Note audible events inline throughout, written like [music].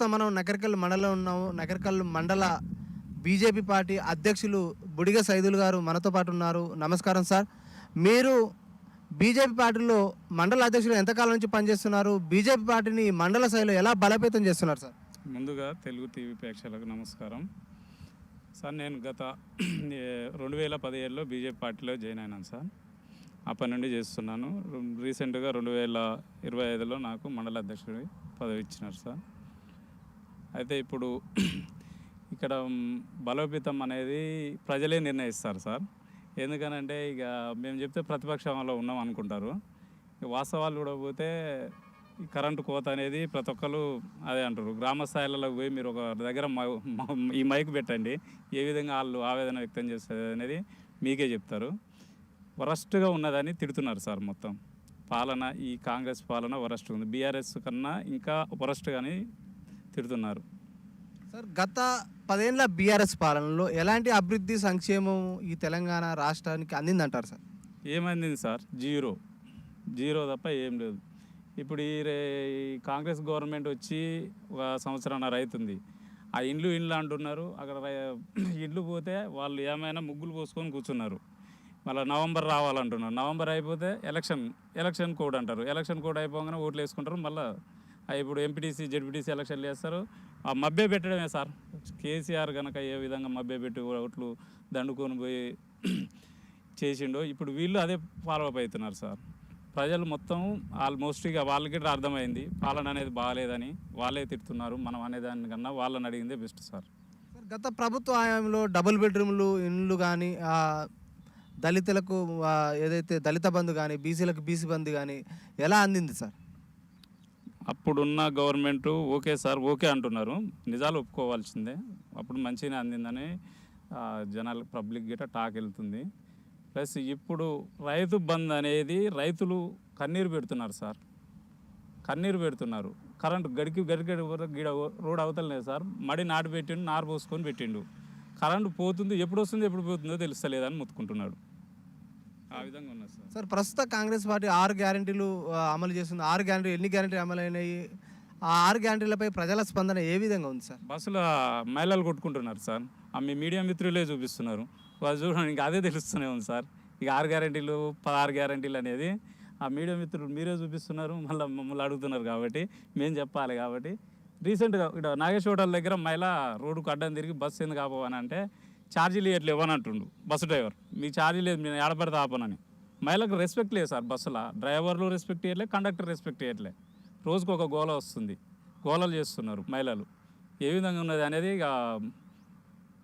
ప్రస్తుతం మనం నగరికల్ మండలం ఉన్నాము. నగరికల్ మండల బీజేపీ పార్టీ అధ్యక్షులు బుడిగ సైదులు గారు మనతో పాటు ఉన్నారు. నమస్కారం సార్. మీరు బీజేపీ పార్టీలో మండల అధ్యక్షులు ఎంతకాలం నుంచి పనిచేస్తున్నారు? బీజేపీ పార్టీని మండల స్థాయిలో ఎలా బలోపేతం చేస్తున్నారు సార్? ముందుగా తెలుగు టీవీ ప్రేక్షకులకు నమస్కారం. సార్ నేను గత రెండు వేల పదిహేడులో బీజేపీ పార్టీలో జాయిన్ అయినాను సార్. అప్పటి నుండి చేస్తున్నాను. రీసెంట్గా రెండు వేల ఇరవై ఐదులో నాకు మండల అధ్యక్షుడి పదవి ఇచ్చినారు సార్. అయితే ఇప్పుడు [clears throat] ఇక్కడ బలోపేతం అనేది ప్రజలే నిర్ణయిస్తారు సార్. ఎందుకనంటే ఇక మేము చెప్తే ప్రతిపక్షంలో ఉన్నాం అనుకుంటారు. వాస్తవాలు కూడా పోతే కరెంటు కోత అనేది ప్రతి ఒక్కరు అదే అంటారు. గ్రామ స్థాయిలలో పోయి మీరు ఒక దగ్గర ఈ మైక్ పెట్టండి. ఏ విధంగా వాళ్ళు ఆవేదన వ్యక్తం చేస్తుంది అనేది మీకే చెప్తారు. వరస్ట్గా ఉన్నదని తిడుతున్నారు సార్ మొత్తం. పాలన ఈ కాంగ్రెస్ పాలన వరస్ట్ ఉంది. బీఆర్ఎస్ కన్నా ఇంకా వరస్ట్ కానీ తిడుతున్నారు. సార్ గత పదేళ్ళ బీఆర్ఎస్ పాలనలో ఎలాంటి అభివృద్ధి సంక్షేమం ఈ తెలంగాణ రాష్ట్రానికి అందిందంటారు సార్? ఏమైంది సార్? జీరో. జీరో తప్ప ఏం లేదు. ఇప్పుడు ఈ రే ఈ కాంగ్రెస్ గవర్నమెంట్ వచ్చి ఒక సంవత్సరాన్నర అవుతుంది ఆ ఇండ్లు ఇండ్లు అంటున్నారు. అక్కడ [clears throat] ఇండ్లు పోతే వాళ్ళు ఏమైనా ముగ్గులు పోసుకొని కూర్చున్నారు. మళ్ళీ నవంబర్ రావాలంటున్నారు. నవంబర్ అయిపోతే ఎలక్షన్ ఎలక్షన్ కోడ్ అంటారు. ఎలక్షన్ కోడ్ అయిపోగానే ఓట్లు వేసుకుంటారు. మళ్ళీ ఇప్పుడు ఎంపీటీసీ జెడ్పీటీసీ ఎలక్షన్లు చేస్తారు. ఆ మభ్య పెట్టడమే సార్. కేసీఆర్ కనుక ఏ విధంగా మభ్య పెట్టి ఓట్లు దండుకొని పోయి చేసిండో ఇప్పుడు వీళ్ళు అదే ఫాలో అప్ అవుతున్నారు సార్. ప్రజలు మొత్తం ఆల్మోస్ట్ ఇక వాళ్ళకి కూడా అర్థమైంది. పాలన అనేది బాగాలేదని వాళ్ళే తిడుతున్నారు. మనం అనేదానికన్నా వాళ్ళని అడిగిందే బెస్ట్ సార్. గత ప్రభుత్వ హయాంలో డబుల్ బెడ్రూమ్లు ఇండ్లు కానీ దళితులకు ఏదైతే దళిత బంధు కానీ బీసీలకు బీసీ బంధు కానీ ఎలా అందింది సార్? అప్పుడున్న గవర్నమెంట్ ఓకే సార్ ఓకే అంటున్నారు. నిజాలు ఒప్పుకోవాల్సిందే. అప్పుడు మంచిగానే అందిందని జనాలు పబ్లిక్ గిట్ట టాక్ వెళ్తుంది. ప్లస్ ఇప్పుడు రైతు బంద్ అనేది రైతులు కన్నీరు పెడుతున్నారు సార్. కన్నీరు పెడుతున్నారు. కరెంటు గడికి గడికి గిడ రోడ్ అవతలనే సార్. మడి నాటు పెట్టిండు నారు పోసుకొని పెట్టిండు. కరెంటు పోతుంది ఎప్పుడు వస్తుంది ఎప్పుడు పోతుందో తెలుస్తలేదని ముత్తుకుంటున్నాడు. ఆ విధంగా ఉన్నది సార్. సార్ ప్రస్తుత కాంగ్రెస్ పార్టీ ఆరు గ్యారెంటీలు అమలు చేస్తుంది. ఆరు గ్యారెంటీ ఎన్ని గ్యారెంటీలు అమలైనాయి? ఆ ఆరు గ్యారెంటీలపై ప్రజల స్పందన ఏ విధంగా ఉంది సార్? బస్సులో మహిళలు కొట్టుకుంటున్నారు సార్. ఆ మీ మీడియా మిత్రులే చూపిస్తున్నారు. వాళ్ళు చూడండి ఇంకా అదే తెలుస్తూనే ఉంది సార్. ఇక ఆరు గ్యారంటీలు పదహారు గ్యారంటీలు అనేది ఆ మీడియా మిత్రులు మీరే చూపిస్తున్నారు. మళ్ళీ మమ్మల్ని అడుగుతున్నారు కాబట్టి మేము చెప్పాలి కాబట్టి. రీసెంట్గా ఇక్కడ నాగేశ్వర హోటల్ దగ్గర మహిళ రోడ్డుకు అడ్డం తిరిగి బస్సు ఎందుకు ఆపవని అంటే ఛార్జీలు ఇవ్వట్లేదు ఇవ్వని అంటుండు బస్సు డ్రైవర్ మీకు ఛార్జీ లేదు నేను ఏడపడితే ఆపనని. మహిళకు రెస్పెక్ట్ లేదు సార్ బస్సులో. డ్రైవర్లు రెస్పెక్ట్ చేయట్లే కండక్టర్ రెస్పెక్ట్ చేయట్లే. రోజుకు ఒక గోల వస్తుంది. గోలలు చేస్తున్నారు మహిళలు. ఏ విధంగా ఉన్నది అనేది ఇక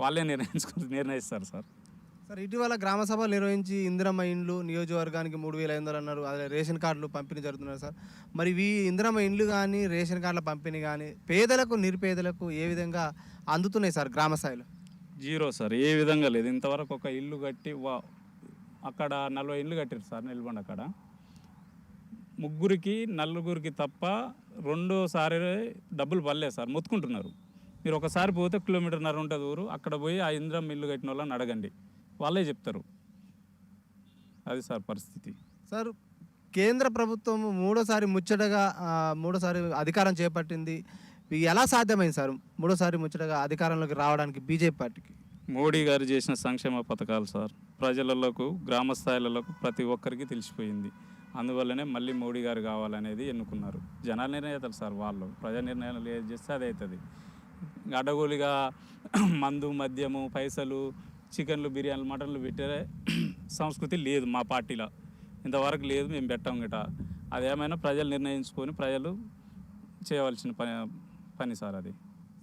వాళ్ళే నిర్ణయించుకు నిర్ణయిస్తారు సార్. సార్ ఇటీవల గ్రామ సభలు నిర్వహించి ఇందిరమ్మ ఇండ్లు నియోజకవర్గానికి మూడు వేల ఐదు వందలు అన్నారు. అదే రేషన్ కార్డులు పంపిణీ జరుగుతున్నారు సార్. మరి ఈ ఇందిరమ్మ ఇండ్లు కానీ రేషన్ కార్డుల పంపిణీ కానీ పేదలకు నిరుపేదలకు ఏ విధంగా అందుతున్నాయి సార్ గ్రామ స్థాయిలో? జీరో సార్ ఏ విధంగా లేదు. ఇంతవరకు ఒక ఇల్లు కట్టి వా అక్కడ నలభై ఇల్లు కట్టారు సార్ నిల్బండి అక్కడ ముగ్గురికి నలుగురికి తప్ప రెండోసారి డబ్బులు పడలేదు సార్ మొత్తుకుంటున్నారు. మీరు ఒకసారి పోతే కిలోమీటర్న్నర ఉంటుంది ఊరు అక్కడ పోయి ఆ ఇంద్రం ఇల్లు కట్టిన వాళ్ళని అడగండి. వాళ్ళే చెప్తారు. అది సార్ పరిస్థితి. సార్ కేంద్ర ప్రభుత్వం మూడోసారి ముచ్చటగా మూడోసారి అధికారం చేపట్టింది. ఇది ఎలా సాధ్యమైంది సార్ మూడోసారి ముచ్చటగా అధికారంలోకి రావడానికి బీజేపీ పార్టీకి? మోడీ గారు చేసిన సంక్షేమ పథకాలు సార్ ప్రజలకు గ్రామ స్థాయిలకు ప్రతి ఒక్కరికి తెలిసిపోయింది. అందువల్లనే మళ్ళీ మోడీ గారు కావాలనేది ఎన్నుకున్నారు. జనాల నిర్ణయతలు సార్ వాళ్ళు ప్రజా నిర్ణయాలు ఏది చేస్తే అదే అవుతుంది అడగోలుగా [clears throat] మందు మద్యము పైసలు చికెన్లు బిర్యానీలు మటన్లు పెట్టే [clears throat] సంస్కృతి లేదు మా పార్టీలో. ఇంతవరకు లేదు మేము పెట్టాం గిట. అదేమైనా ప్రజలు నిర్ణయించుకొని ప్రజలు చేయవలసిన పని పని సార్ అది.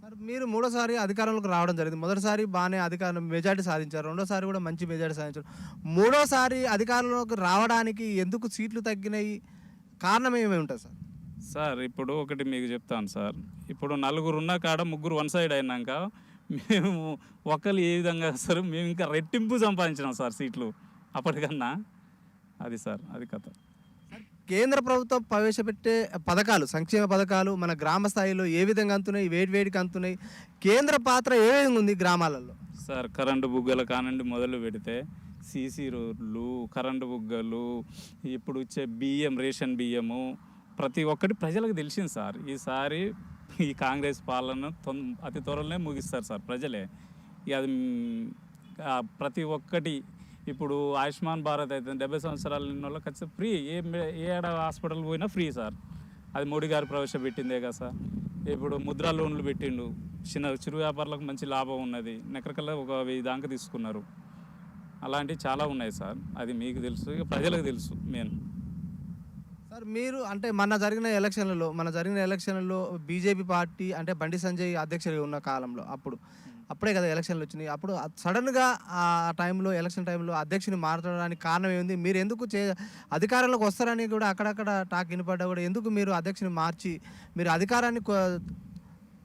సార్ మీరు మూడోసారి అధికారంలోకి రావడం జరిగింది. మొదటిసారి బాగానే అధికారం మెజార్టీ సాధించారు. రెండోసారి కూడా మంచి మెజార్టీ సాధించారు. మూడోసారి అధికారంలోకి రావడానికి ఎందుకు సీట్లు తగ్గినాయి? కారణం ఏమేమి ఉంటుంది సార్? సార్ ఇప్పుడు ఒకటి మీకు చెప్తాను సార్. ఇప్పుడు నలుగురు ఉన్న కాడ ముగ్గురు వన్ సైడ్ అయినాక మేము ఒకరు ఏ విధంగా సార్ మేము ఇంకా రెట్టింపు సంపాదించినాం సార్ సీట్లు. అప్పటికన్నా. అది సార్ అది కథ. కేంద్ర ప్రభుత్వం ప్రవేశపెట్టే పథకాలు సంక్షేమ పథకాలు మన గ్రామ స్థాయిలో ఏ విధంగా అందుతున్నాయి వేడి వేడికి అందుతున్నాయి కేంద్ర పాత్ర ఏ విధంగా ఉంది గ్రామాలలో? సార్ కరెంటు బుగ్గల కానండి మొదలు పెడితే సీసీ రోడ్లు కరెంటు బుగ్గలు ఇప్పుడు వచ్చే బియ్యం రేషన్ బియ్యము ప్రతి ఒక్కటి ప్రజలకు తెలిసింది సార్. ఈసారి ఈ కాంగ్రెస్ పాలన తొం అతి త్వరలోనే ముగిస్తారు సార్ ప్రజలే. ఇక అది ప్రతి ఒక్కటి ఇప్పుడు ఆయుష్మాన్ భారత్ అయితే డెబ్బై సంవత్సరాలు నిన్న వాళ్ళకి ఖచ్చితంగా ఫ్రీ ఏ ఏ ఏడ హాస్పిటల్ పోయినా ఫ్రీ సార్. అది మోడీ గారు ప్రవేశపెట్టిందే కదా సార్. ఇప్పుడు ముద్రా లోన్లు పెట్టిండు. చిన్న చిరు వ్యాపారులకు మంచి లాభం ఉన్నది. నెక్కడికల్లా ఒక వెయ్యి దాకా తీసుకున్నారు. అలాంటివి చాలా ఉన్నాయి సార్. అది మీకు తెలుసు ఇక ప్రజలకు తెలుసు మెయిన్ సార్ మీరు అంటే మన జరిగిన ఎలక్షన్లలో మన జరిగిన ఎలక్షన్లలో బీజేపీ పార్టీ అంటే బండి సంజయ్ అధ్యక్షుడిగా ఉన్న కాలంలో అప్పుడు అప్పుడే కదా ఎలక్షన్లు వచ్చినాయి. అప్పుడు సడన్గా ఆ టైంలో ఎలక్షన్ టైంలో అధ్యక్షుని మారడానికి కారణం ఏంది మీరు ఎందుకు చే అధికారంలోకి వస్తారని కూడా అక్కడక్కడ టాక్ వినపడ్డా కూడా ఎందుకు మీరు అధ్యక్షుని మార్చి మీరు అధికారాన్ని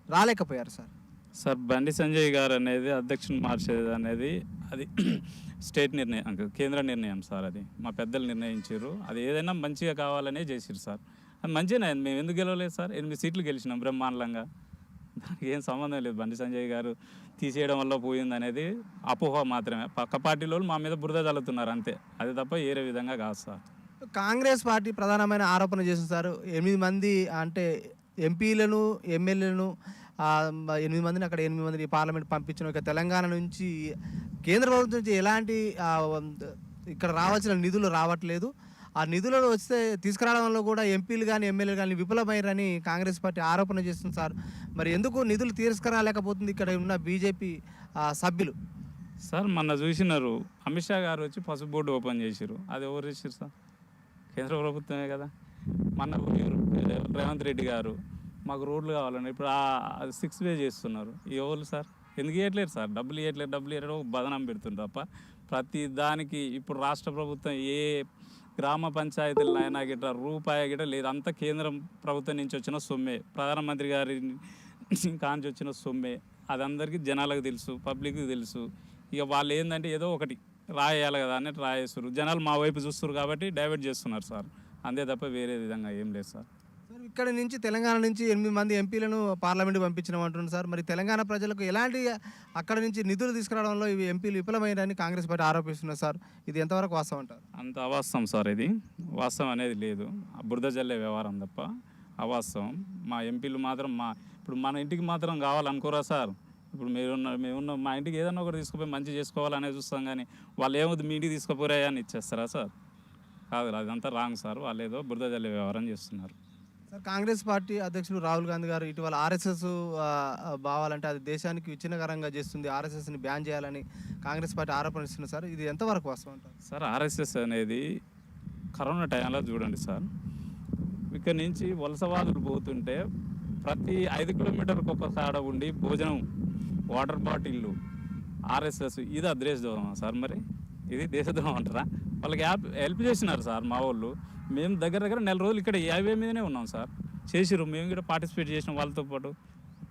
రాలేకపోయారు సార్? సార్ బండి సంజయ్ గారు అనేది అధ్యక్షుని మార్చేది అనేది అది [clears throat] స్టేట్ నిర్ణయం కేంద్ర నిర్ణయం సార్ అది. మా పెద్దలు నిర్ణయించారు. అది ఏదైనా మంచిగా కావాలనే చేసిరు సార్. అది మంచిగానే మేము ఎందుకు గెలవలేదు సార్? ఎనిమిది సీట్లు గెలిచినాం బ్రహ్మాండంగా. దానికి ఏం సంబంధం లేదు. బండి సంజయ్ గారు తీసేయడం వల్ల పోయింది అనేది అపోహ మాత్రమే. పక్క పార్టీలో వాళ్ళు మా మీద బురద చల్లుతున్నారు అంతే. అది తప్ప వేరే విధంగా కాదు సార్. కాంగ్రెస్ పార్టీ ప్రధానమైన ఆరోపణ చేసింది సార్. ఎనిమిది మంది అంటే ఎంపీలను ఎమ్మెల్యేలను ఎనిమిది మందిని అక్కడ ఎనిమిది మందిని పార్లమెంట్ పంపించిన ఇక తెలంగాణ నుంచి కేంద్ర ప్రభుత్వం నుంచి ఎలాంటి ఇక్కడ రావాల్సిన నిధులు రావట్లేదు. ఆ నిధులను వస్తే తీసుకురావడంలో కూడా ఎంపీలు కానీ ఎమ్మెల్యేలు కానీ విఫలమయ్యారని కాంగ్రెస్ పార్టీ ఆరోపణ చేస్తుంది సార్. మరి ఎందుకు నిధులు తీసుకురాలేకపోతుంది ఇక్కడ ఉన్న బీజేపీ సభ్యులు? సార్ మొన్న చూసినారు. అమిత్ షా గారు వచ్చి పసుపు బోర్డు ఓపెన్ చేసిరు అది ఎవరు చేసిరు సార్? కేంద్ర ప్రభుత్వమే కదా. మన రేవంత్ రెడ్డి గారు. మాకు రోడ్లు కావాలండి ఇప్పుడు అది సిక్స్ వే చేస్తున్నారు. ఈ ఎవరు సార్? ఎందుకు ఇవ్వట్లేరు సార్? డబ్బులు ఇవ్వట్లేదు డబ్బులు ఇవ్వడం బదనం పెడుతుంది తప్ప. ప్రతి దానికి ఇప్పుడు రాష్ట్ర ప్రభుత్వం ఏ గ్రామ పంచాయతీలు అయినా గిట్ట రూపాయి గిట్ట లేదు. అంతా కేంద్రం ప్రభుత్వం నుంచి వచ్చిన సొమ్మే. ప్రధానమంత్రి గారి కాంచి వచ్చిన సొమ్మే. అది అందరికీ జనాలకు తెలుసు పబ్లిక్కి తెలుసు. ఇక వాళ్ళు ఏంటంటే ఏదో ఒకటి రాయాలి కదా అన్నట్టు రాయేస్తారు జనాలు మా వైపు చూస్తారు కాబట్టి డైవర్ట్ చేస్తున్నారు సార్. అంతే తప్ప వేరే విధంగా ఏం లేదు సార్. ఇక్కడ నుంచి తెలంగాణ నుంచి ఎనిమిది మంది ఎంపీలను పార్లమెంట్ పంపించడం అంటున్నారు సార్. మరి తెలంగాణ ప్రజలకు ఎలాంటి అక్కడ నుంచి నిధులు తీసుకురావడంలో ఇవి ఎంపీలు విఫలమైనని కాంగ్రెస్ పార్టీ ఆరోపిస్తున్నారు సార్. ఇది ఎంతవరకు వాస్తవం అంటారు? అంత అవాస్తవం సార్ ఇది. వాస్తవం అనేది లేదు. బురద జల్లే వ్యవహారం తప్ప అవాస్తవం. మా ఎంపీలు మాత్రం మా ఇప్పుడు మన ఇంటికి మాత్రం కావాలనుకోరా సార్? ఇప్పుడు మీరున్న మేమున్న మా ఇంటికి ఏదన్నా ఒకటి తీసుకుపోయి మంచి చేసుకోవాలనే చూస్తాం కానీ వాళ్ళు ఏమవుతుంది మీ ఇంటికి తీసుకుపోరాయని అని ఇచ్చేస్తారా సార్? కాదు అదంతా రాంగ్ సార్. వాళ్ళు ఏదో బురద జల్లే వ్యవహారం చేస్తున్నారు. సార్ కాంగ్రెస్ పార్టీ అధ్యక్షుడు రాహుల్ గాంధీ గారు ఇటీవల ఆర్ఎస్ఎస్ భావాలంటే అది దేశానికి విచ్ఛిన్నకరంగా చేస్తుంది ఆర్ఎస్ఎస్ని బ్యాన్ చేయాలని కాంగ్రెస్ పార్టీ ఆరోపణిస్తున్నారు సార్. ఇది ఎంతవరకు వాస్తవం అంటారు? సార్ ఆర్ఎస్ఎస్ అనేది కరోనా టైంలో చూడండి సార్. ఇక్కడ నుంచి వలసవాదులు పోతుంటే ప్రతి ఐదు కిలోమీటర్కి ఒకసారి ఉండి భోజనం వాటర్ బాటిళ్ళు ఆర్ఎస్ఎస్ ఇది అద్రేషద్రోహం సార్ మరి. ఇది దేశద్రోహం అంటారా? వాళ్ళకి యాప్ హెల్ప్ చేసినారు సార్ మా వాళ్ళు. మేము దగ్గర దగ్గర నెల రోజులు ఇక్కడ ఈ హైవే మీదనే ఉన్నాం సార్. చేసిరు మేము కూడా పార్టిసిపేట్ చేసిన వాళ్ళతో పాటు.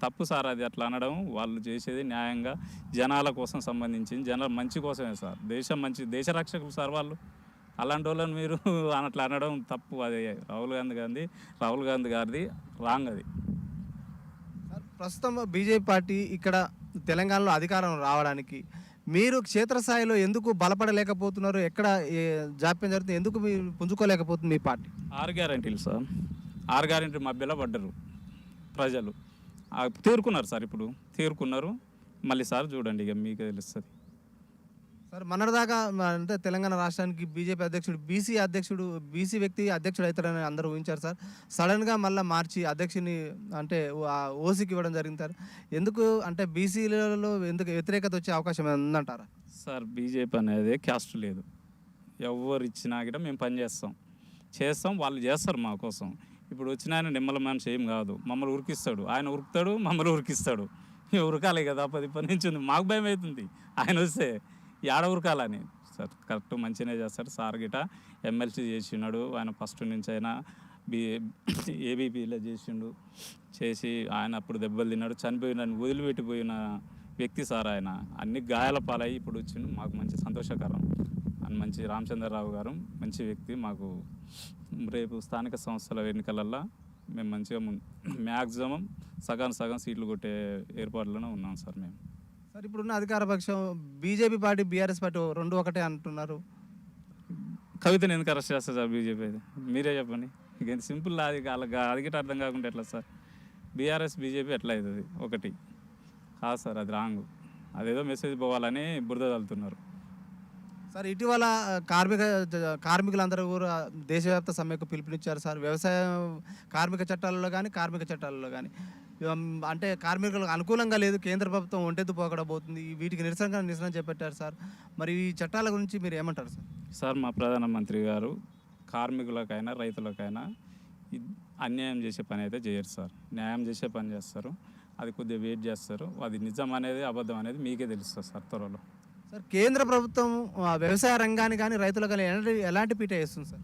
తప్పు సార్ అది అట్లా అనడం. వాళ్ళు చేసేది న్యాయంగా జనాల కోసం సంబంధించి జనాల మంచి కోసమే సార్. దేశం మంచి దేశ రక్షకులు సార్ వాళ్ళు. అలాంటి వాళ్ళని మీరు [laughs] అట్లా అనడం తప్పు. అది రాహుల్ గాంధీ గాంధీ రాహుల్ గాంధీ గారిది రాంగ్ అది. సార్ ప్రస్తుతం బీజేపీ పార్టీ ఇక్కడ తెలంగాణలో అధికారం రావడానికి మీరు క్షేత్రస్థాయిలో ఎందుకు బలపడలేకపోతున్నారు? ఎక్కడ ఏ జాప్యం జరుగుతుంది? ఎందుకు మీరు పుంజుకోలేకపోతుంది మీ పార్టీ? ఆరు గ్యారంటీలు సార్. ఆరు గ్యారంటీ మధ్యలో పడ్డరు ప్రజలు. తీరుకున్నారు సార్ ఇప్పుడు. తీరుకున్నారు. మళ్ళీ సార్ చూడండి ఇక మీకు తెలుస్తుంది. సార్ మొన్నటిదాకా అంటే తెలంగాణ రాష్ట్రానికి బీజేపీ అధ్యక్షుడు బీసీ అధ్యక్షుడు బీసీ వ్యక్తి అధ్యక్షుడు అవుతారని అందరూ ఊహించారు సార్. సడన్గా మళ్ళీ మార్చి అధ్యక్షుని అంటే ఓ- ఆ ఓసీకి ఇవ్వడం జరిగింది సార్. ఎందుకు అంటే బీసీలలో ఎందుకు వ్యతిరేకత వచ్చే అవకాశం ఉందంటారా? సార్ బీజేపీ అనేది క్యాస్ట్ లేదు. ఎవరు ఇచ్చినా కూడా మేము పని చేస్తాం. చేస్తాం వాళ్ళు చేస్తారు మా కోసం. ఇప్పుడు వచ్చిన ఆయన నిమ్మల మనిషి ఏం కాదు. మమ్మల్ని ఉరికిస్తాడు. ఆయన ఉరుకుతాడు మమ్మల్ని ఉరికిస్తాడు. ఉరకాలి కదా పది పది నుంచి ఉంది. మాకు భయం అవుతుంది ఆయన వస్తే ఏడవరకాలని సార్ కరెక్ట్ మంచిగానే చేస్తాడు. సార్ గిట ఎమ్మెల్సీ చేసినాడు ఆయన ఫస్ట్ నుంచి అయినా బీ ఏబీపీలో చేసిండు. చేసి ఆయన అప్పుడు దెబ్బలు తిన్నాడు. చనిపోయిన వదిలిపెట్టిపోయిన వ్యక్తి సార్ ఆయన. అన్ని గాయాల పాలై ఇప్పుడు వచ్చిండు. మాకు మంచి సంతోషకరం. అని మంచి రామచంద్రరావు గారు మంచి వ్యక్తి. మాకు రేపు స్థానిక సంస్థల ఎన్నికలల్లో మేము మంచిగా మ్యాక్సిమం సగం సగం సీట్లు కొట్టే ఏర్పాట్లోనే ఉన్నాం సార్ మేము. సార్ ఇప్పుడున్న అధికార పక్షం బీజేపీ పార్టీ బీఆర్ఎస్ పార్టీ రెండు ఒకటే అంటున్నారు. కవితను ఎందుకు అరెస్ట్ చేస్తారు సార్ బీజేపీ అయితే? మీరే చెప్పండి. ఇక సింపుల్ అది వాళ్ళకి అది గిట్ట అర్థం కాకుండా ఎట్లా సార్? బీఆర్ఎస్ బీజేపీ ఎట్లా అవుతుంది? ఒకటి. కాదు సార్ అది రాంగ్. అదేదో మెసేజ్ పోవాలని బురద తల్లుతున్నారు. సార్ ఇటీవల కార్మిక కార్మికులందరూ కూడా దేశవ్యాప్త సమ్మెకు పిలుపునిచ్చారు సార్. వ్యవసాయ కార్మిక చట్టాలలో కానీ కార్మిక చట్టాలలో కానీ అంటే కార్మికులకు అనుకూలంగా లేదు కేంద్ర ప్రభుత్వం ఒంటెత్తు పోకడబోతుంది వీటికి నిరసనగా నిరసన చేపట్టారు సార్. మరి ఈ చట్టాల గురించి మీరు ఏమంటారు సార్? సార్ మా ప్రధానమంత్రి గారు కార్మికులకైనా రైతులకైనా అన్యాయం చేసే పని అయితే చేయరు సార్. న్యాయం చేసే పని చేస్తారు. అది కొద్దిగా వెయిట్ చేస్తారు. అది నిజం అనేది అబద్ధం అనేది మీకే తెలుస్తుంది సార్ త్వరలో. సార్ కేంద్ర ప్రభుత్వం ఆ, వ్యవసాయ రంగాన్ని కానీ రైతులకు కానీ ఎలాంటి ఎలాంటి పీట వేస్తుంది సార్?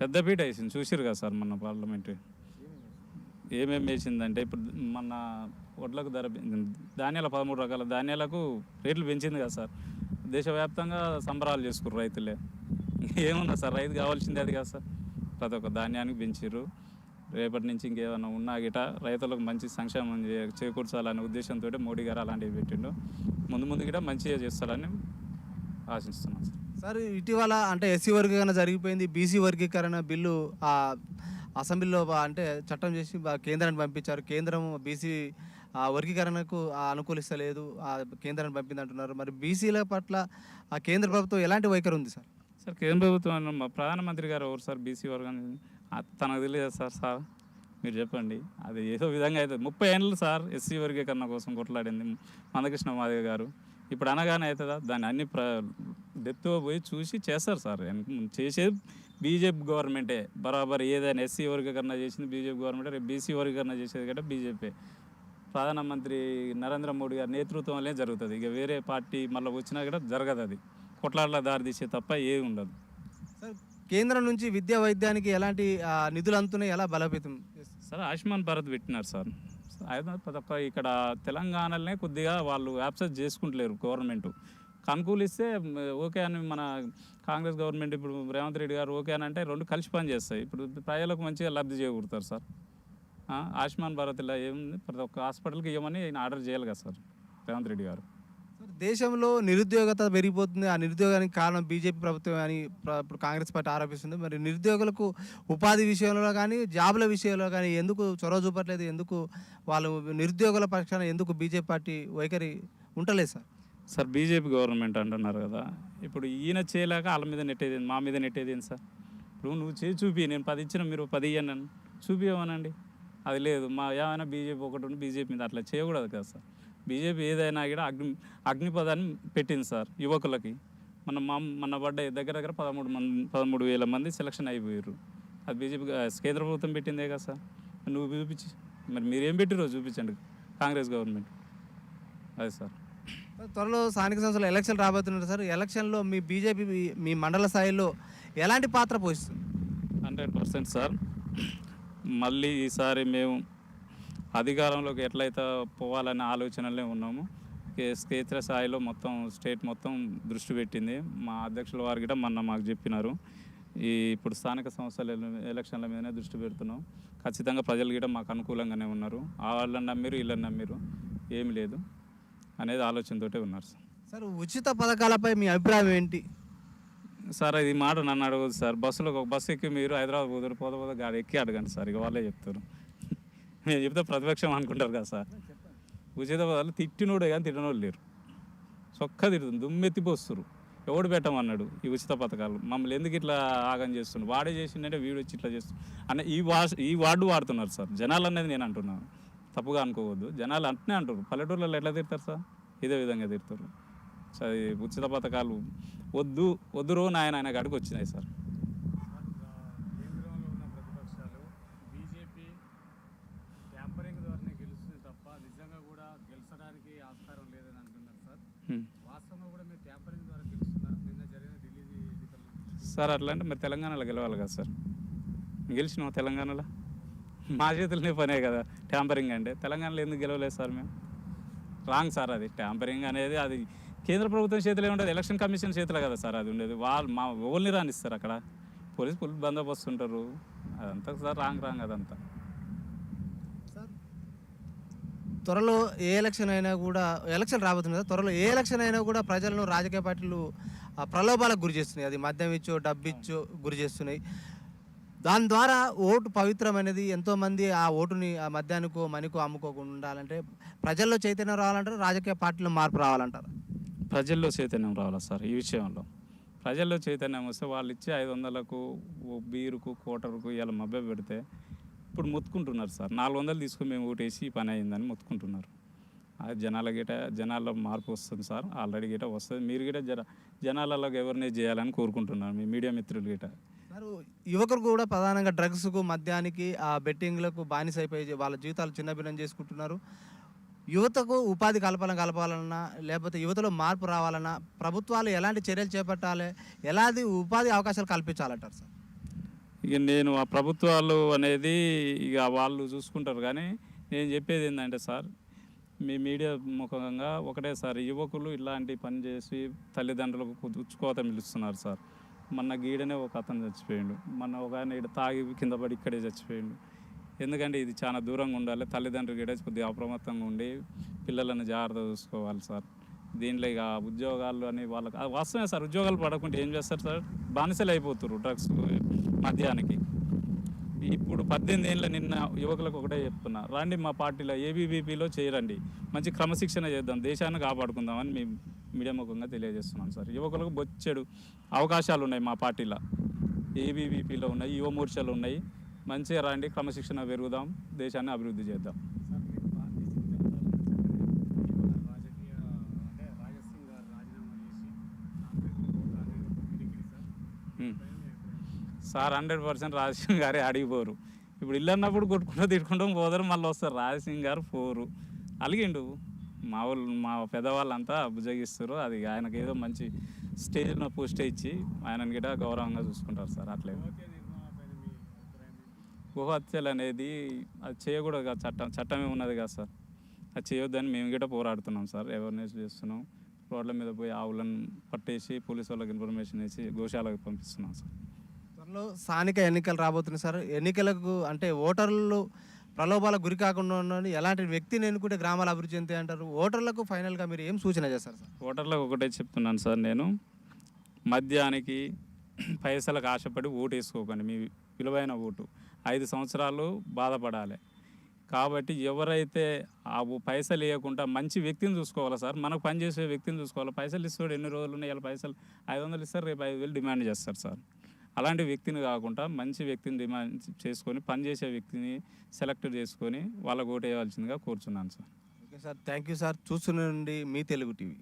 పెద్ద పీట వేసింది. చూసిరు కదా సార్ మన పార్లమెంట్. ఏమేమి వేసిందంటే ఇప్పుడు మన వడ్లకు ధర ధాన్యాల పదమూడు రకాల ధాన్యాలకు రేట్లు పెంచింది కదా సార్. దేశవ్యాప్తంగా సంబరాలు చేసుకుర్రు రైతులే. ఏమున్నా సార్ రైతు కావాల్సింది అది కదా సార్. ప్రతి ఒక్క ధాన్యానికి పెంచిర్రు. రేపటి నుంచి ఇంకేమైనా ఉన్నా గిట రైతులకు మంచి సంక్షేమం చేకూర్చాలనే ఉద్దేశంతో మోడీ గారు అలాంటివి పెట్టిండు. ముందు ముందు గిట మంచిగా చేస్తారని ఆశిస్తున్నాను సార్. సార్ ఇటీవల అంటే ఎస్సీ వర్గీకరణ జరిగిపోయింది బీసీ వర్గీకరణ బిల్లు అసెంబ్లీలో అంటే చట్టం చేసి కేంద్రాన్ని పంపించారు. కేంద్రం బీసీ ఆ వర్గీకరణకు ఆ, అనుకూలిస్తలేదు. ఆ కేంద్రాన్ని పంపింది అంటున్నారు మరి బీసీల పట్ల ఆ కేంద్ర ప్రభుత్వం ఎలాంటి వైఖరి ఉంది సార్? సార్ కేంద్ర ప్రభుత్వం ప్రధానమంత్రి గారు ఎవరు సార్? బీసీ వర్గాన్ని? తనకు తెలియదు సార్? సార్ మీరు చెప్పండి. అది ఏదో విధంగా అయితే ముప్పై ఏళ్ళు సార్ ఎస్సీ వర్గీకరణ కోసం కొట్లాడింది మందకృష్ణ మాదిగ గారు. ఇప్పుడు అనగానే అవుతుందా దాన్ని అన్ని ప్ర డెప్త్గా పోయి చూసి చేస్తారు సార్. చేసేది బీజేపీ గవర్నమెంటే. బరాబర్ ఏదైనా ఎస్సీ వర్గీకరణ చేసింది బీజేపీ గవర్నమెంటే రేపు బీసీ వర్గీకరణ చేసేది కంటే బీజేపీ. ప్రధానమంత్రి నరేంద్ర మోడీ గారి నేతృత్వంలో జరుగుతుంది. ఇక వేరే పార్టీ మళ్ళీ వచ్చినా కూడా జరగదు అది కొట్లాడల దారి తీసే తప్ప ఏమి ఉండదు. సార్ కేంద్రం నుంచి విద్యా వైద్యానికి ఎలాంటి నిధులు అందుతున్నాయి? ఎలా బలోపేతం? సార్ ఆయుష్మాన్ భారత్ పెట్టినారు సార్. అయితే ఇక్కడ తెలంగాణలోనే కొద్దిగా వాళ్ళు యాప్సెస్ చేసుకుంటలేరు గవర్నమెంట్. అనుకూలిస్తే ఓకే అని మన కాంగ్రెస్ గవర్నమెంట్ ఇప్పుడు రేవంత్ రెడ్డి గారు ఓకే అని అంటే రెండు కలిసి పని చేస్తాయి. ఇప్పుడు ప్రజలకు మంచిగా లబ్ధి చేకూరుతారు సార్. ఆయుష్మాన్ భారత్ ఇలా ఏముంది? ప్రతి ఒక్క హాస్పిటల్కి ఇవ్వమని ఆయన ఆర్డర్ చేయాలి కదా సార్ రేవంత్ రెడ్డి గారు. దేశంలో నిరుద్యోగత పెరిగిపోతుంది. ఆ నిరుద్యోగానికి కారణం బీజేపీ ప్రభుత్వం అని ఇప్పుడు కాంగ్రెస్ పార్టీ ఆరోపిస్తుంది. మరి నిరుద్యోగులకు ఉపాధి విషయంలో కానీ జాబుల విషయంలో కానీ ఎందుకు చొరవ చూపట్లేదు? ఎందుకు వాళ్ళు నిరుద్యోగుల పక్షాన ఎందుకు బీజేపీ పార్టీ వైఖరి ఉంటలేదు సార్? సార్ బీజేపీ గవర్నమెంట్ అంటున్నారు కదా. ఇప్పుడు ఈయన చేయలేక వాళ్ళ మీద నెట్టేది మా మీద నెట్టేది ఏంది సార్? ఇప్పుడు నువ్వు చేసి చూపి నేను పది ఇచ్చిన మీరు పది ఇయ్యాను నన్ను అది లేదు మా ఏమైనా బీజేపీ ఒకటి ఉండి బీజేపీ మీద అట్లా చేయకూడదు కదా సార్. బీజేపీ ఏదైనా కూడా అగ్ని అగ్నిపదాన్ని పెట్టింది సార్ యువకులకి. మన మా మన పడ్డ దగ్గర దగ్గర పదమూడు మంది పదమూడు వేల మంది సెలక్షన్ అయిపోయారు. అది బీజేపీ కేంద్ర ప్రభుత్వం పెట్టిందే కదా సార్. నువ్వు చూపించి. మరి మీరు ఏం పెట్టిరో చూపించండి కాంగ్రెస్ గవర్నమెంట్. అదే సార్, త్వరలో స్థానిక సంస్థలు ఎలక్షన్ రాబోతున్నారు సార్. ఎలక్షన్లో మీ బీజేపీ మీ మండల స్థాయిలో ఎలాంటి పాత్ర పోషిస్తుంది? Hundred percent sir. మళ్ళీ ఈసారి మేము అధికారంలోకి ఎట్లయితే పోవాలనే ఆలోచనలే ఉన్నాము. క్షేత్ర స్థాయిలో మొత్తం స్టేట్ మొత్తం దృష్టి పెట్టింది. మా అధ్యక్షుల వారు కూడా మొన్న మాకు చెప్పినారు. ఈ ఇప్పుడు స్థానిక సంస్థల ఎలక్షన్ల మీదనే దృష్టి పెడుతున్నాం. ఖచ్చితంగా ప్రజలు కూడా మాకు అనుకూలంగానే ఉన్నారు. ఆ వాళ్ళని నమ్మిరు వీళ్ళని నమ్మిరు. ఏమి లేదు. అనేది ఆలోచనతోటే ఉన్నారు సార్. సార్ ఉచిత పథకాలపై మీ అభిప్రాయం ఏంటి? సార్ ఇది మాట నన్ను అడగదు సార్. బస్సులో ఒక బస్సు ఎక్కి మీరు హైదరాబాద్ పోతారు పోత పోత గాడి ఎక్కి అడగండి సార్. ఇక వాళ్ళే చెప్తారు. నేను చెప్తే ప్రతిపక్షం అనుకుంటారు కదా సార్. ఉచిత పదాలు తిట్టినోడే కానీ తిట్టినోడు లేరు. చొక్క తిడుతుంది దుమ్మెత్తిపోస్తారు ఎవడు పెట్టమన్నాడు ఈ ఉచిత పథకాలు? మమ్మల్ని ఎందుకు ఇట్లా ఆగం చేస్తుండు వాడే చేసిండంటే వీడు వచ్చి ఇట్లా చేస్తుంది అన్న ఈ వా ఈ వార్డు వాడుతున్నారు సార్. జనాలు అనేది నేను అంటున్నాను. తప్పుగా అనుకోవద్దు. జనాలు అంటనే అంటారు పల్లెటూళ్ళలో ఎట్లా తిడతారు సార్? ఇదే విధంగా తిడతారు. సార్ ఈ ఉచిత పథకాలు వద్దు వద్దురో నాయన ఆయన కాడికి వచ్చినాయి సార్. కేంద్రంలో ఉన్న ప్రతిపక్షాలు బీజేపీ ట్యాంపరింగ్ ద్వారానే గెలుస్తుంది తప్ప నిజంగా కూడా గెలిచడానికి ఆస్కారం లేదని అంటున్నారు సార్. అట్లా అంటే మరి తెలంగాణలో గెలవాలి కదా సార్. గెలిచినాం తెలంగాణలో? [laughs] మా చేతులనే పనే కదా ట్యాంపరింగ్ అంటే. తెలంగాణలో ఎందుకు గెలవలేదు సార్ మేము? రాంగ్ సార్ అది. ట్యాంపరింగ్ అనేది అది కేంద్ర ప్రభుత్వం చేతిలో ఉండదు ఎలక్షన్ కమిషన్ చేతిలో కదా సార్ అది ఉండేది. వాళ్ళు మా ఓల్ని రానిస్తారు అక్కడ? పోలీస్ ఫుల్ బందోబస్తు ఉంటారు అదంతా సార్ రాంగ్ రాంగ్ అదంతా. సార్ త్వరలో ఏ ఎలక్షన్ అయినా కూడా ఎలక్షన్ రాబోతుంది కదా త్వరలో ఏ ఎలక్షన్ అయినా కూడా ప్రజలను రాజకీయ పార్టీలు ప్రలోభాలకు గురి చేస్తున్నాయి. అది మద్యం ఇచ్చో డబ్బు ఇచ్చో గురి చేస్తున్నాయి. దాని ద్వారా ఓటు పవిత్రమైనది. ఎంతోమంది ఆ ఓటుని ఆ మద్యానికో మనికో అమ్ముకోకుండా ఉండాలంటే ప్రజల్లో చైతన్యం రావాలంటారు? రాజకీయ పార్టీలో మార్పు రావాలంటారు? ప్రజల్లో చైతన్యం రావాలి సార్ ఈ విషయంలో? ప్రజల్లో చైతన్యం వస్తే వాళ్ళు ఇచ్చే ఐదు వందలకు బీరుకు కోటరుకు ఇలా మభ్య పెడితే ఇప్పుడు మొత్తుకుంటున్నారు సార్. నాలుగు వందలు తీసుకుని మేము ఓటేసి ఈ పని అయిందని మొత్తుకుంటున్నారు. అది జనాల గిట జనాల్లో మార్పు వస్తుంది సార్. ఆల్రెడీ గిట వస్తుంది. మీరు గిట జన జనాలలో ఎవరినే చేయాలని కోరుకుంటున్నారు మీ మీడియా మిత్రులు గిట. మరి యువకులు కూడా ప్రధానంగా డ్రగ్స్కు మద్యానికి ఆ బెట్టింగ్లకు బానిస అయిపోయి వాళ్ళ జీవితాలు చిన్నభిన్నం చేసుకుంటున్నారు. యువతకు ఉపాధి కల్పన కలపాలన్నా లేకపోతే యువతలో మార్పు రావాలన్నా ప్రభుత్వాలు ఎలాంటి చర్యలు చేపట్టాలి ఎలాంటి ఉపాధి అవకాశాలు కల్పించాలంటారు సార్? ఇక నేను ఆ ప్రభుత్వాలు అనేది ఇక వాళ్ళు చూసుకుంటారు కానీ నేను చెప్పేది ఏంటంటే సార్ మీ మీడియా ముఖంగా ఒకటే సార్ యువకులు ఇలాంటి పని చేసి తల్లిదండ్రులకు పుచ్చుకోత పిలుస్తున్నారు సార్. మొన్న గీడనే ఒక అతను చచ్చిపోయిండు. మొన్న ఒక ఆయన ఇక్కడ తాగి కింద పడి ఇక్కడే చచ్చిపోయిండు. ఎందుకంటే ఇది చాలా దూరంగా ఉండాలి. తల్లిదండ్రులు గీడ కొద్దిగా అప్రమత్తంగా ఉండి పిల్లలను జాగ్రత్త చూసుకోవాలి సార్. దీంట్లో ఇక ఉద్యోగాలు అని వాళ్ళకి అది వాస్తవమే సార్ ఉద్యోగాలు పడకుంటే ఏం చేస్తారు సార్? బానిసలు అయిపోతారు డ్రగ్స్ మద్యానికి. ఇప్పుడు పద్దెనిమిది ఏళ్ళ నిన్న యువకులకు ఒకటే చెప్తున్నా రండి మా పార్టీలో ఏబీవీపీలో చేయరండి మంచి క్రమశిక్షణ చేద్దాం. దేశాన్ని కాపాడుకుందామని మేము మీడియా ముఖంగా తెలియజేస్తున్నాం సార్. యువకులకు బొచ్చెడు అవకాశాలు ఉన్నాయి మా పార్టీలో. ఏబీవీపీలో ఉన్నాయి యువ మోర్చాలు ఉన్నాయి. మంచిగా రండి క్రమశిక్షణ పెరుగుదాం దేశాన్ని అభివృద్ధి చేద్దాం. సార్ హండ్రెడ్ పర్సెంట్ రాజసింగ్ గారే అడిగిపోరు ఇప్పుడు ఇల్లు అన్నప్పుడు కొట్టుకుంటూ తిట్టుకుంటాం పోతారు మళ్ళీ వస్తారు. రాజసింగ్ గారు పోరు. అలిగిండు. మా వాళ్ళు మా పెద్దవాళ్ళంతా బుజగిస్తారు అది ఆయనకి ఏదో మంచి స్టేజ్ పోస్ట్ ఇచ్చి ఆయనని గిట గౌరవంగా చూసుకుంటారు సార్. అట్లే. గోహత్యలు అనేది అది చేయకూడదు కదా చట్టం చట్టమే ఉన్నది కదా సార్. అది చేయొద్దని మేము గిట పోరాడుతున్నాం సార్. అవేర్నెస్ చేస్తున్నాం. రోడ్ల మీద పోయి ఆవులను పట్టేసి పోలీసు వాళ్ళకి ఇన్ఫర్మేషన్ ఇచ్చి గోశాలకు పంపిస్తున్నాం సార్. త్వరలో స్థానిక ఎన్నికలు రాబోతున్నాయి సార్. ఎన్నికలకు అంటే ఓటర్లు ప్రలోభాలకు గురి కాకుండా ఉండాలని ఎలాంటి వ్యక్తిని ఎన్నుకుంటే గ్రామాలు అభివృద్ధి చెందుతాయి అంటారు. ఓటర్లకు ఫైనల్గా మీరు ఏం సూచన చేస్తారు సార్? ఓటర్లకు ఒకటే చెప్తున్నాను సార్ నేను. మద్యానికి పైసలకు ఆశపడి ఓటు వేసుకోకండి. మీ విలువైన ఓటు. ఐదు సంవత్సరాలు బాధపడాలి. కాబట్టి ఎవరైతే ఆ పైసలు ఇవ్వకుండా మంచి వ్యక్తిని చూసుకోవాలి సార్? మనకు పనిచేసే వ్యక్తిని చూసుకోవాలి? పైసలు ఇస్తాడు ఎన్ని రోజులు ఉన్నాయి? ఇలా పైసలు ఐదు వందలు ఇస్తారు. రేపు ఐదు వేలు డిమాండ్ చేస్తారు సార్. అలాంటి వ్యక్తిని కాకుండా మంచి వ్యక్తిని డిమాండ్ చేసుకొని పనిచేసే వ్యక్తిని సెలెక్ట్ చేసుకొని వాళ్ళకు ఓటు వేయవలసిందిగా కోరుచున్నాను sir. Okay sir. Thank you sir. చూస్తుండండి మీ తెలుగు టీవీ.